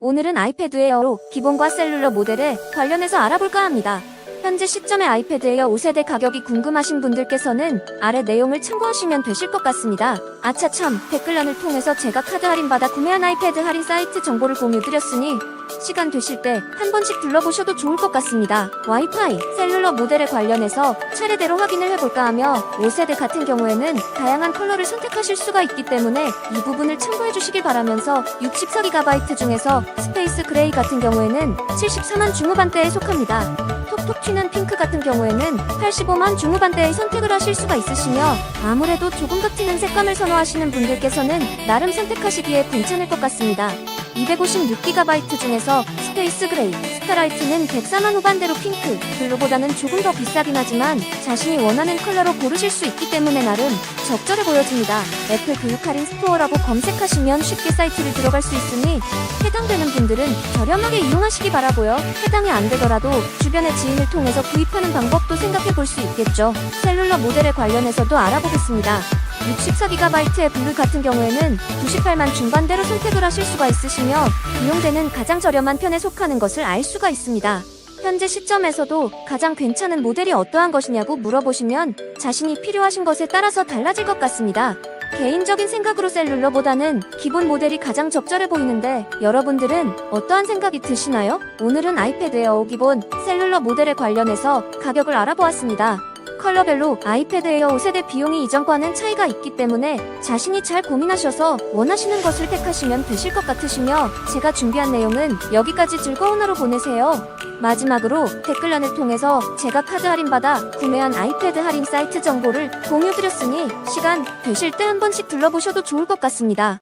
오늘은 아이패드 에어로 기본과 셀룰러 모델에 관련해서 알아볼까 합니다. 현재 시점의 아이패드 에어 5세대 가격이 궁금하신 분들께서는 아래 내용을 참고하시면 되실 것 같습니다. 아차 참 댓글란을 통해서 제가 카드 할인받아 구매한 아이패드 할인 사이트 정보를 공유드렸으니 시간 되실 때 한 번씩 둘러보셔도 좋을 것 같습니다. 와이파이, 셀룰러 모델에 관련해서 차례대로 확인을 해볼까 하며 5세대 같은 경우에는 다양한 컬러를 선택하실 수가 있기 때문에 이 부분을 참고해 주시길 바라면서 64GB 중에서 스페이스 그레이 같은 경우에는 74만 중후반대에 속합니다. 톡톡 튀는 핑크 같은 경우에는 85만 중후반대의 선택을 하실 수가 있으시며 아무래도 조금 더 튀는 색감을 선호하시는 분들께서는 나름 선택하시기에 괜찮을 것 같습니다. 256GB 중에서 스페이스 그레이, 스타라이트는 104만 후반대로 핑크, 블루보다는 조금 더 비싸긴 하지만 자신이 원하는 컬러로 고르실 수 있기 때문에 나름 적절해 보여집니다. 애플 할인 스토어라고 검색하시면 쉽게 사이트를 들어갈 수 있으니 해당되는 분들은 저렴하게 이용하시기 바라고요. 해당이 안 되더라도 주변의 지인을 통해서 구입하는 방법도 생각해 볼 수 있겠죠. 셀룰러 모델에 관련해서도 알아보겠습니다. 64GB의 블루 같은 경우에는 98만 중반대로 선택을 하실 수가 있으시며 이용되는 가장 저렴한 편에 속하는 것을 알 수가 있습니다. 현재 시점에서도 가장 괜찮은 모델이 어떠한 것이냐고 물어보시면 자신이 필요하신 것에 따라서 달라질 것 같습니다. 개인적인 생각으로 셀룰러보다는 기본 모델이 가장 적절해 보이는데 여러분들은 어떠한 생각이 드시나요? 오늘은 아이패드 에어 5 기본 셀룰러 모델에 관련해서 가격을 알아보았습니다. 컬러별로 아이패드 에어 5세대 비용이 이전과는 차이가 있기 때문에 자신이 잘 고민하셔서 원하시는 것을 택하시면 되실 것 같으시며 제가 준비한 내용은 여기까지 즐거운 하루 보내세요. 마지막으로 댓글란을 통해서 제가 카드 할인받아 구매한 아이패드 할인 사이트 정보를 공유드렸으니 시간 되실 때 한 번씩 둘러보셔도 좋을 것 같습니다.